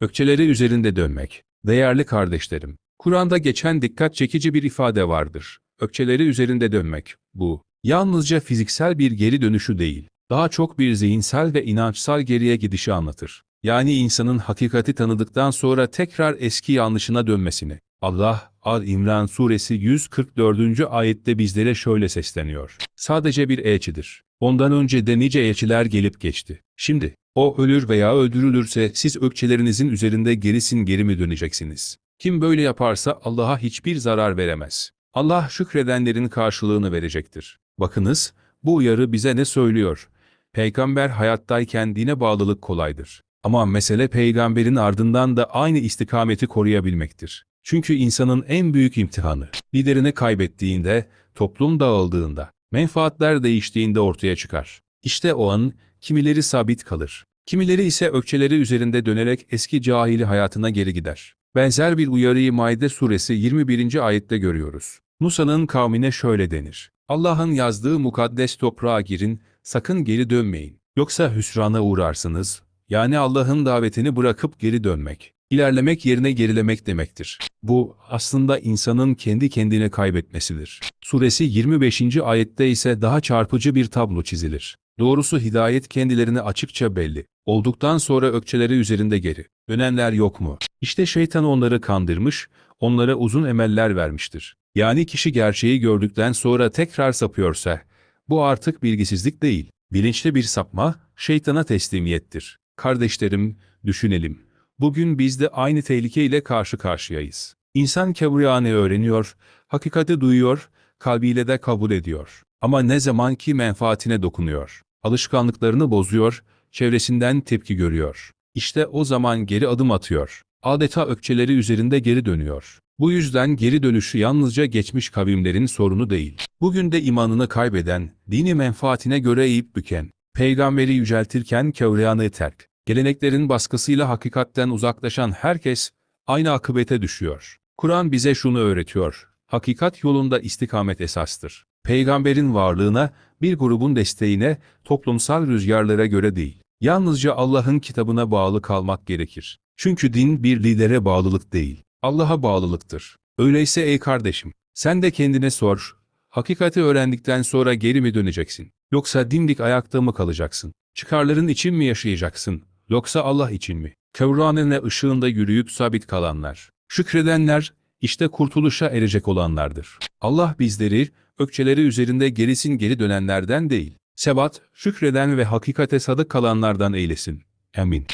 Ökçeleri üzerinde dönmek. Değerli kardeşlerim, Kur'an'da geçen dikkat çekici bir ifade vardır. Ökçeleri üzerinde dönmek. Bu, yalnızca fiziksel bir geri dönüşü değil, daha çok bir zihinsel ve inançsal geriye gidişi anlatır. Yani insanın hakikati tanıdıktan sonra tekrar eski yanlışına dönmesini. Allah, Al-İmran suresi 144. ayette bizlere şöyle sesleniyor. Sadece bir elçidir. Ondan önce de nice elçiler gelip geçti. Şimdi, o ölür veya öldürülürse siz ökçelerinizin üzerinde gerisin geri mi döneceksiniz? Kim böyle yaparsa Allah'a hiçbir zarar veremez. Allah şükredenlerin karşılığını verecektir. Bakınız, bu uyarı bize ne söylüyor? Peygamber hayattayken dine bağlılık kolaydır. Ama mesele peygamberin ardından da aynı istikameti koruyabilmektir. Çünkü insanın en büyük imtihanı, liderini kaybettiğinde, toplum dağıldığında, menfaatler değiştiğinde ortaya çıkar. İşte o an, kimileri sabit kalır. Kimileri ise ökçeleri üzerinde dönerek eski cahili hayatına geri gider. Benzer bir uyarıyı Maide suresi 21. ayette görüyoruz. Musa'nın kavmine şöyle denir. Allah'ın yazdığı mukaddes toprağa girin, sakın geri dönmeyin. Yoksa hüsrana uğrarsınız. Yani Allah'ın davetini bırakıp geri dönmek. İlerlemek yerine gerilemek demektir. Bu aslında insanın kendi kendine kaybetmesidir. Suresi 25. ayette ise daha çarpıcı bir tablo çizilir. Doğrusu hidayet kendilerine açıkça belli. Olduktan sonra ökçeleri üzerinde geri. Dönenler yok mu? İşte şeytan onları kandırmış, onlara uzun emeller vermiştir. Yani kişi gerçeği gördükten sonra tekrar sapıyorsa, bu artık bilgisizlik değil, bilinçli bir sapma, şeytana teslimiyettir. Kardeşlerim, düşünelim. Bugün biz de aynı tehlikeyle karşı karşıyayız. İnsan kevriyane öğreniyor, hakikati duyuyor, kalbiyle de kabul ediyor. Ama ne zaman ki menfaatine dokunuyor, alışkanlıklarını bozuyor, çevresinden tepki görüyor. İşte o zaman geri adım atıyor. Adeta ökçeleri üzerinde geri dönüyor. Bu yüzden geri dönüşü yalnızca geçmiş kavimlerin sorunu değil. Bugün de imanını kaybeden, dini menfaatine göre eğip büken, peygamberi yüceltirken kevriyanı terk, geleneklerin baskısıyla hakikatten uzaklaşan herkes aynı akıbete düşüyor. Kur'an bize şunu öğretiyor. Hakikat yolunda istikamet esastır. Peygamberin varlığına, bir grubun desteğine, toplumsal rüzgarlara göre değil. Yalnızca Allah'ın kitabına bağlı kalmak gerekir. Çünkü din bir lidere bağlılık değil, Allah'a bağlılıktır. Öyleyse ey kardeşim, sen de kendine sor, hakikati öğrendikten sonra geri mi döneceksin? Yoksa dimdik ayakta mı kalacaksın? Çıkarların için mi yaşayacaksın? Yoksa Allah için mi? Kevranene ışığında yürüyüp sabit kalanlar. Şükredenler, işte kurtuluşa erecek olanlardır. Allah bizleri, ökçeleri üzerinde gerisin geri dönenlerden değil, sebat, şükreden ve hakikate sadık kalanlardan eylesin. Amin.